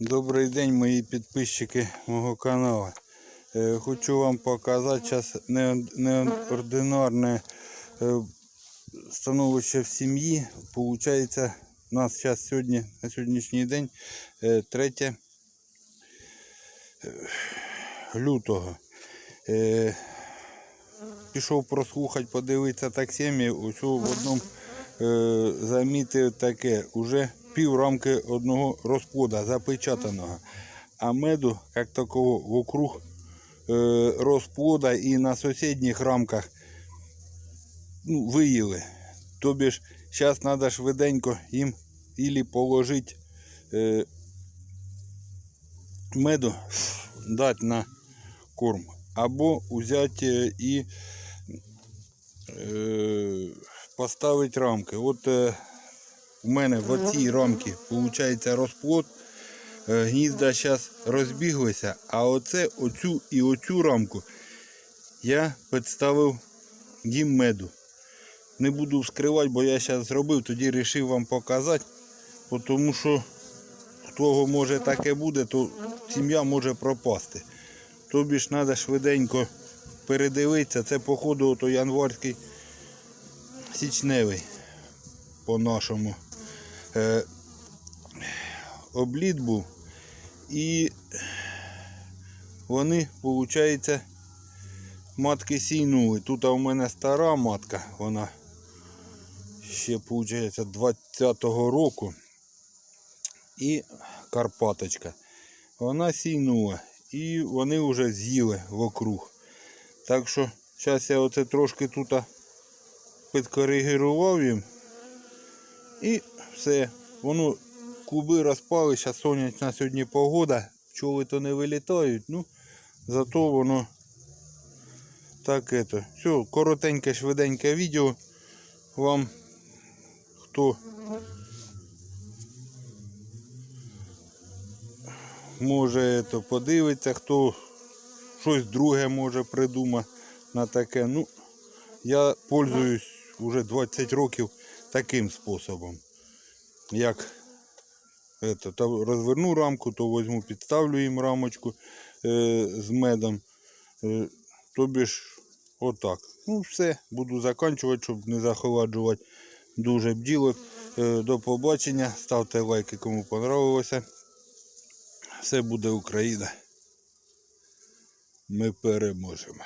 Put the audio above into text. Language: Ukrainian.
Добрий день, мої підписчики мого каналу. Е, Хочу вам показати зараз неординарне е, становище в сім'ї. Получається, у нас зараз сьогодні, на сьогоднішній день е, 3 е, лютого. Пішов прослухати, подивитися таксімі, ось в одному замітив таке, уже пів рамки одного розплода запечатаного. А меду, як такого, вокруг е, розплода і на сусідніх рамках ну, виїли. Тобі ж зараз треба швиденько їм ілі положити е, меду, дати на корм, або взяти е, і поставити рамки. От у мене в цій рамці виходить розплод. Е, Гнізда зараз розбіглися, а оце, оцю і оцю рамку я підставив їм меду. Не буду вскривати, бо я зараз зробив, тоді вирішив вам показати. Тому що хто може таке буде, то сім'я може пропасти. Тобі ж треба швиденько передивитися. Це, походу, ото январський січневий по-нашому. Е, обліт був. І вони, виходить, матки сійнули. Тут у мене стара матка, вона ще, виходить, 20-го року. І Карпаточка. Вона сійнула. І вони вже з'їли вокруг. Так що зараз я оце трошки тут підкоригував їм. І все. Воно куби розпали, зараз сонячна сьогодні погода. Пчоли то не вилітають, ну зато воно так это. Все, коротеньке, швиденьке відео. Вам хто може то подивиться, хто щось друге може придумати на таке. Ну, я пользуюсь вже 20 років таким способом. Як это, то розверну рамку, то візьму, підставлю їм рамочку е, з медом. Е, тобі ж отак. Ну все, буду закінчувати, щоб не захолоджувати дуже бділок. Е, до побачення. Ставте лайки, кому понравилося. Все буде Україна. Ми переможемо.